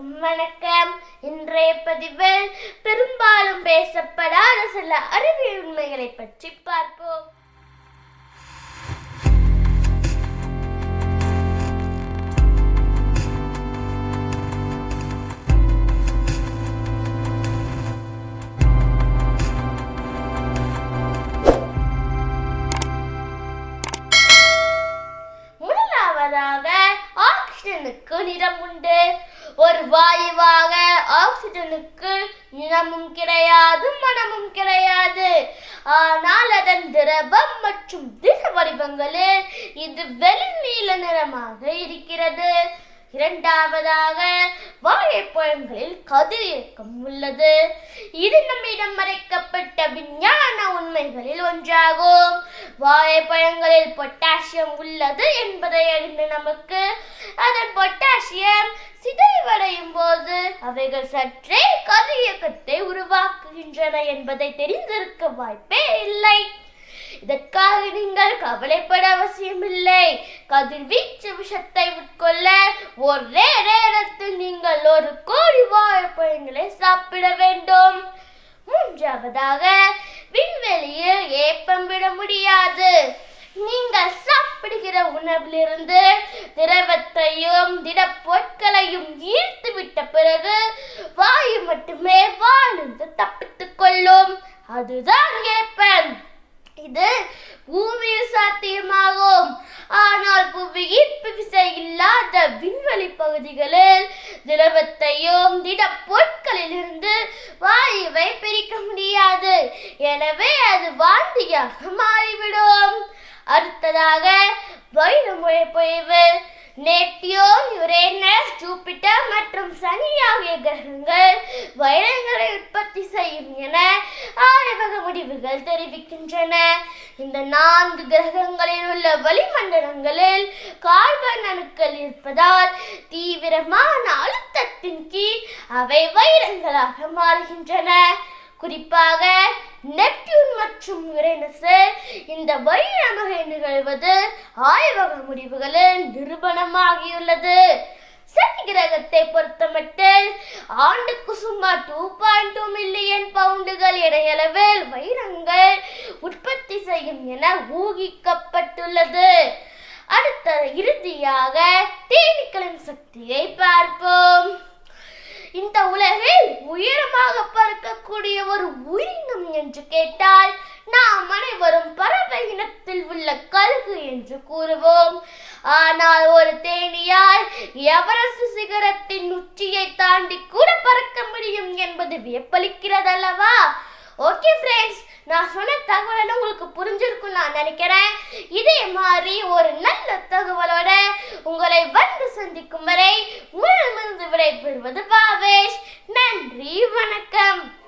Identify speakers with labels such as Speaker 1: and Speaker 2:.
Speaker 1: எல்லோருக்கும் வணக்கம். இன்றைய பதிவில் பெரும்பாலும் பேசப்படாத சில அறிவியல் உண்மைகளை பற்றி பார்ப்போம். முதலாவதாக ஆக்சிஜனுக்கு நிறம் உண்டு. ஒரு வாயுவாக ஆக்சிஜனுக்கு நிறமும் கிடையாது மனமும் கிடையாது. ஆனால் அதன் திரவம் மற்றும் திட வடிவங்களில் இது வெளிநீல நிறமாக இருக்கிறது. இரண்டாவதாக வாழைப்பழங்களில் கதிரியக்கம் உள்ளது. இது நம்மிடம் மறைக்கப்பட்ட விஞ்ஞான உண்மைகளில் ஒன்றாகும். வாழைப்பழங்களில் பொட்டாசியம் உள்ளது என்பதை அறிந்து நமக்கு அதன் பொட்டாசியம் சிதைவடையும் போது அவைகள் சற்றே கதிரியக்கத்தை உருவாக்குகின்றன என்பதை தெரிந்திருக்க வாய்ப்பே இல்லை. இதற்காக நீங்கள் கவலைப்பட அவசியமில்லை. கதிர்வீச்சு விஷத்தை உட்கொள்ள ஒரே நேரத்தில் நீங்கள் ஒரு கோடி வாழைப்பழங்களை சாப்பிட வேண்டும் மூன்றாவதாக விண்வெளியில் ஏப்பம் விட முடியாது. நீங்கள் சாப்பிடுகிற உணவிலிருந்து திரவத்தையும் திடப்பொருட்களையும் ஈர்த்து விட்ட பிறகு வாயு மட்டுமே வாழ்ந்து தப்பித்துக் கொள்ளும். அதுதான் ஏப்பம். இது பூமியில் சாத்தியமாகும். ஆனால் புவி ஈர்ப்பு விசை இல்லாத விண்வெளி பகுதிகளில் திரவத்தையும் திட வாந்தியாக மாறிவிடும். அடுத்ததாக வைரமுறை பொழிவு. நேட்டியோன் யுரேனஸ் ஜூபிட்டர் மற்றும் சனி ஆகிய கிரகங்கள் வைரங்களை உற்பத்தி செய்யும் என ஆய்வக முடிவுகள் தெரிவிக்கின்றன. இந்த நான்கு கிரகங்களில் உள்ள வளிமண்டலங்களில் கார்பன் அணுக்கள் இருப்பதால் தீவிரமான அழுத்தத்தின் கீழ் அவை வைரங்களாக மாறுகின்றன. குறிப்பாக நெப்டியூன் மற்றும் யுரேனஸ். இந்த வைரமகை நிகழ்வது ஆய்வக முடிவுகளில் நிரூபணமாகியுள்ளது. சனி கிரகத்தை பொறுத்தமட்டில் ஆண்டுக்கு சுமார் டூ பாயிண்ட் டூ மில்லியன் பவுண்டுகள் இடையளவில் வைரங்கள் உற்பத்தி செய்யும் என ஊகிக்கப்பட்டுள்ளது. அடுத்த இறுதியாக தேனீக்களின் சக்தியை பார்ப்போம். உயரமாக பறக்கக்கூடிய ஒரு உயிரினம் என்று கேட்டால் நாம் அனைவரும் பறவை இனத்தில் உள்ள கழுகு என்று கூறுவோம். ஆனால் ஒரு தேனியால் எவரஸ்ட் சிகரத்தின் உச்சியை தாண்டி கூட பறக்க முடியும் என்பது வியப்பளிக்கிறது அல்லவா ஓகே ஃப்ரெண்ட்ஸ் நான் சொன்ன தகவல் உங்களுக்கு புரிஞ்சிருக்கும் நான் நினைக்கிறேன். இதே மாதிரி ஒரு நல்ல தகவலோட உங்களை வந்து சந்திக்கும் வரை உங்களிடமிருந்து விடைபெறுவது பாவேஷ். நன்றி வணக்கம்.